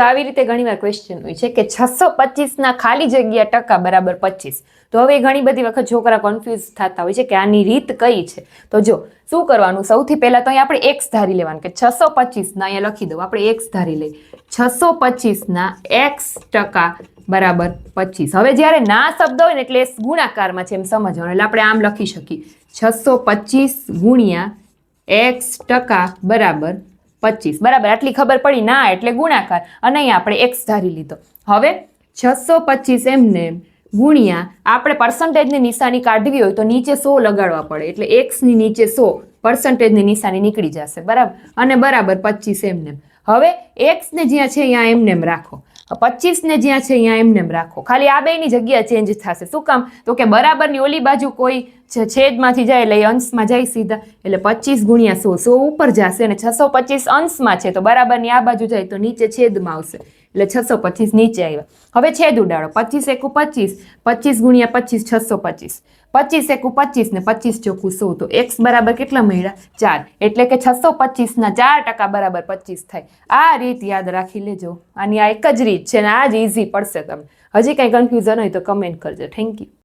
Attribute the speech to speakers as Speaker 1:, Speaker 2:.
Speaker 1: તો આવી રીતે ઘણીવાર ક્વેશ્ચન હોય છે કે છસો પચીસના ખાલી જગ્યા ટકા બરાબર પચીસ. તો હવે ઘણી બધી વખત છોકરા કન્ફ્યુઝ થતા હોય છે કે આની રીત કઈ છે? તો જો, શું કરવાનું? સૌથી પહેલા તો અહીંયા આપણે એક્સ ધારી લેવાનું કે છસો પચીસના અહીંયા લખી દઉં. આપણે એક્સ ધારી લઈ છસો પચીસના એક્સ ટકા બરાબર પચીસ. હવે જ્યારે ના શબ્દ હોય ને એટલે ગુણાકારમાં છે એમ સમજવાનું. એટલે આપણે આમ લખી શકીએ. છસો પચીસ ગુણ્યા એક્સ ટકા બરાબર પચીસ. બરાબર, આટલી ખબર પડી ના એટલે ગુણાકાર. અને અહીંયા આપણે એક્સ ધારી લીધો. હવે છસો પચીસ એમને એમ ગુણ્યા, આપણે પર્સન્ટેજની નિશાની કાઢવી હોય તો નીચે સો લગાડવા પડે. એટલે એક્સની નીચે સો પર્સન્ટેજની નિશાની નીકળી જશે. બરાબર? અને બરાબર પચીસ એમને. એમ હવે એક્સને જ્યાં છે, ત્યાં એમને એમ રાખો. પચીસને જ્યાં છે અહીંયા એમને એમ રાખો. ખાલી આ બેની જગ્યા ચેન્જ થશે. શું કામ? તો કે બરાબરની ઓલી બાજુ કોઈ છેદમાંથી જાય એટલે અંશમાં જાય સીધા. એટલે પચીસ ગુણ્યા સો સો ઉપર જશે અને છસો પચીસ અંશમાં છે. તો બરાબરની આ બાજુ જાય તો નીચે છેદમાં આવશે. એટલે છસો પચીસ નીચે આવ્યા. હવે છેદ ઉડાડો. પચીસ એકુ પચીસ પચીસ ગુણ્યા પચીસ છસો પચીસ. પચીસ એકુ પચીસ ને પચીસ ચોખ્ખું સો તો એક્સ બરાબર કેટલા મળ્યા? ચાર. એટલે કે છસો પચીસના ચાર ટકા બરાબર પચીસ થાય. આ રીત યાદ રાખી લેજો. આની આ એક જ રીત છે ને આ જ ઇઝી પડશે તમને. હજી કંઈ કન્ફ્યુઝન હોય તો કમેન્ટ કરજો. Thank you